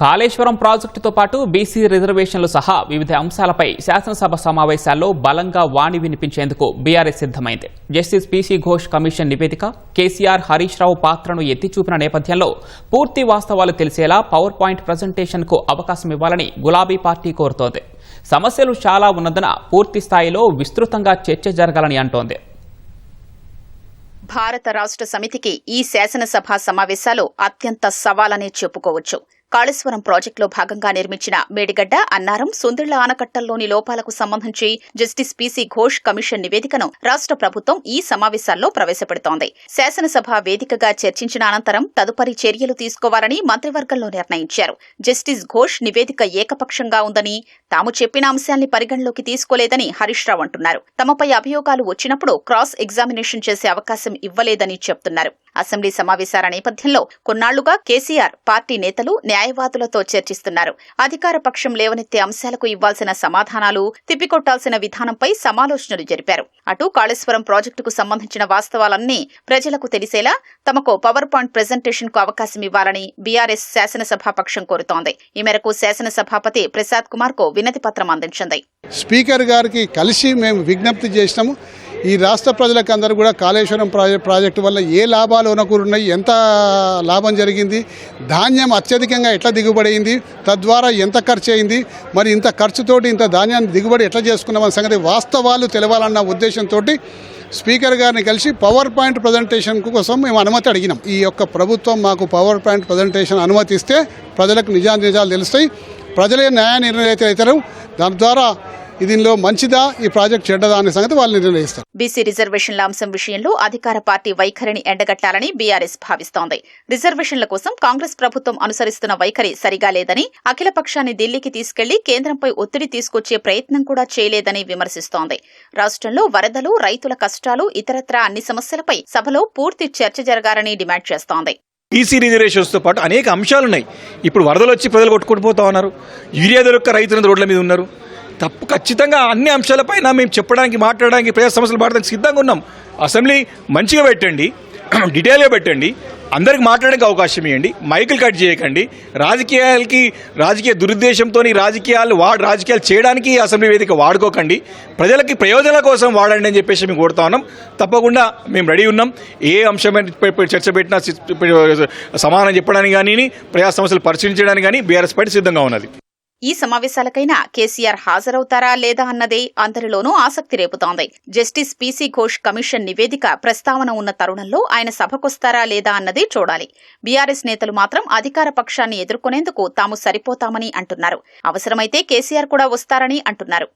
కాళేశ్వరం ప్రాజెక్టుతో పాటు బీసీ రిజర్వేషన్లు సహా వివిధ అంశాలపై శాసనసభ సమావేశాల్లో బలంగా వాణి వినిపించేందుకు బీఆర్ఎస్ సిద్దమైంది జస్టిస్ పీసీ ఘోష్ కమిషన్ నివేదిక కేసీఆర్ హరీష్ రావు పాత్రను ఎత్తిచూపిన నేపథ్యంలో పూర్తి వాస్తవాలు తెలిసేలా పవర్ పాయింట్ ప్రజెంటేషన్కు అవకాశం ఇవ్వాలని గులాబీ పార్టీ కోరుతోంది. సమస్యలు చాలా ఉన్నందున పూర్తి స్థాయిలో విస్తృతంగా చర్చ జరగాలని అంటోంది. భారత రాష్ట్ర సమితికి ఈ శాసనసభ సమావేశాలు అత్యంత సవాలనే చెప్పుకోవచ్చు. కాళేశ్వరం ప్రాజెక్టులో భాగంగా నిర్మించిన మేడిగడ్డ అన్నారం సుందిళ్ళ ఆనకట్టల్లోని లోపాలకు సంబంధించి జస్టిస్ పీసీ ఘోష్ కమిషన్ నివేదికను రాష్ట్ర ప్రభుత్వం ఈ సమావేశాల్లో ప్రవేశపెడుతోంది. శాసనసభ వేదికగా చర్చించిన అనంతరం తదుపరి చర్యలు తీసుకోవాలని మంత్రివర్గంలో నిర్ణయించారు. జస్టిస్ ఘోష్ నివేదిక ఏకపక్షంగా ఉందని తాము చెప్పిన అంశాల్ని పరిగణలోకి తీసుకోలేదని హరీష్ రావు అంటున్నారు. తమపై అభియోగాలు వచ్చినప్పుడు క్రాస్ ఎగ్జామినేషన్ చేసే అవకాశం ఇవ్వలేదని చెప్తున్నారు. అసెంబ్లీ సమావేశాల నేపథ్యంలో కొన్నాళ్ళుగా కేసీఆర్ పార్టీ నేతలు న్యాయవాదులతో చర్చిస్తున్నారు. అధికార పక్షం లేవనెత్తే అంశాలకు ఇవ్వాల్సిన సమాధానాలు తిప్పికొట్టాల్సిన విధానంపై సమాలోచనలు జరిపారు. అటు కాళేశ్వరం ప్రాజెక్టుకు సంబంధించిన వాస్తవాలన్నీ ప్రజలకు తెలిసేలా తమకు పవర్ పాయింట్ ప్రెజెంటేషన్కు అవకాశం ఇవ్వాలని బీఆర్ఎస్ శాసనసభాపక్షం కోరుతోంది. ఈ మేరకు శాసనసభాపతి ప్రసాద్ కుమార్కు వినతి పత్రం అందించింది. స్పీకర్ గారికి కలిసి మేము విజ్ఞప్తి చేసినాము. ఈ రాష్ట్ర ప్రజలకు అందరూ కూడా కాళేశ్వరం ప్రాజెక్ట్ ప్రాజెక్టు వల్ల ఏ లాభాలు ఉన్నాయి ఎంత లాభం జరిగింది ధాన్యం అత్యధికంగా ఎట్లా దిగుబడి అయింది తద్వారా ఎంత ఖర్చు అయింది మరి ఇంత ఖర్చుతోటి ఇంత ధాన్యాన్ని దిగుబడి ఎట్లా చేసుకున్నామన్న సంగతి వాస్తవాలు తెలవాలన్న ఉద్దేశంతో స్పీకర్ గారిని కలిసి పవర్ పాయింట్ ప్రజెంటేషన్ కోసం మేము అనుమతి అడిగినాం. ఈ యొక్క ప్రభుత్వం మాకు పవర్ పాయింట్ ప్రజెంటేషన్ అనుమతిస్తే ప్రజలకు నిజాలు నిజాలు తెలుస్తాయి. ప్రజలే న్యాయ నిర్ణయిత అవుతారు. దాని ద్వారా దీనిలో మంచిదా ఈ ప్రాజెక్ట్ చెడ్డదా అనే సంగతి వాళ్ళు నిర్ణయిస్తారు. బీసీ రిజర్వేషన్ల అంశం విషయంలో అధికార పార్టీ వైఖరిని ఎండగట్టాలని బీఆర్ఎస్ భావిస్తోంది. రిజర్వేషన్ల కోసం కాంగ్రెస్ ప్రభుత్వం అనుసరిస్తున్న వైఖరి సరిగా లేదని అఖిల పక్షాన్ని ఢిల్లీకి తీసుకెళ్ళి కేంద్రంపై ఒత్తిడి తీసుకొచ్చే ప్రయత్నం కూడా చేయలేదని విమర్శిస్తోంది. రాష్ట్రంలో వరదలు రైతుల కష్టాలు ఇతరత్రా అన్ని సమస్యలపై సభలో పూర్తి చర్చ జరగాలని డిమాండ్ చేస్తోంది. ఈసీ రిజర్వేషన్స్తో పాటు అనేక అంశాలు ఉన్నాయి ఇప్పుడు వరదలు వచ్చి ప్రజలు కొట్టుకుంటూ పోతా ఉన్నారు. యూరియా దొరక్క రైతులు రోడ్ల మీద ఉన్నారు. తప్పు ఖచ్చితంగా అన్ని అంశాలపైన మేము చెప్పడానికి మాట్లాడడానికి ప్రజా సమస్యలు మాట్లాడడానికి సిద్ధంగా ఉన్నాం. అసెంబ్లీ మంచిగా పెట్టండి డీటెయిల్గా పెట్టండి అందరికి మాట్లాడడానికి అవకాశం ఇవ్వండి మైకులు కట్ చేయకండి. రాజకీయాలకి రాజకీయ దురుద్దేశంతో రాజకీయాలు వాడు రాజకీయాలు చేయడానికి అసెంబ్లీ వేదిక వాడుకోకండి. ప్రజలకి ప్రయోజనాల కోసం వాడండి అని చెప్పేసి మేము కోరుతా ఉన్నాం. తప్పకుండా మేము రెడీ ఉన్నాం. ఏ అంశమైన చర్చ పెట్టినా సమాధానం చెప్పడానికి కానీ ప్రజా సమస్యలు పరిశీలించడానికి కానీ బీఆర్ఎస్ పార్టీ సిద్ధంగా ఉన్నది. ఈ సమావేశాలకైనా కేసీఆర్ హాజరవుతారా లేదా అన్నదే అందరిలోనూ ఆసక్తి రేపుతోంది. జస్టిస్ పీసీ ఘోష్ కమిషన్ నివేదిక ప్రస్తావన ఉన్న తరుణంలో ఆయన సభకొస్తారా లేదా అన్నదే చూడాలి. బీఆర్ఎస్ నేతలు మాత్రం అధికార పక్షాన్ని ఎదుర్కొనేందుకు తాము సరిపోతామని అంటున్నారు. అవసరమైతే కేసీఆర్ కూడా వస్తారని అంటున్నారు.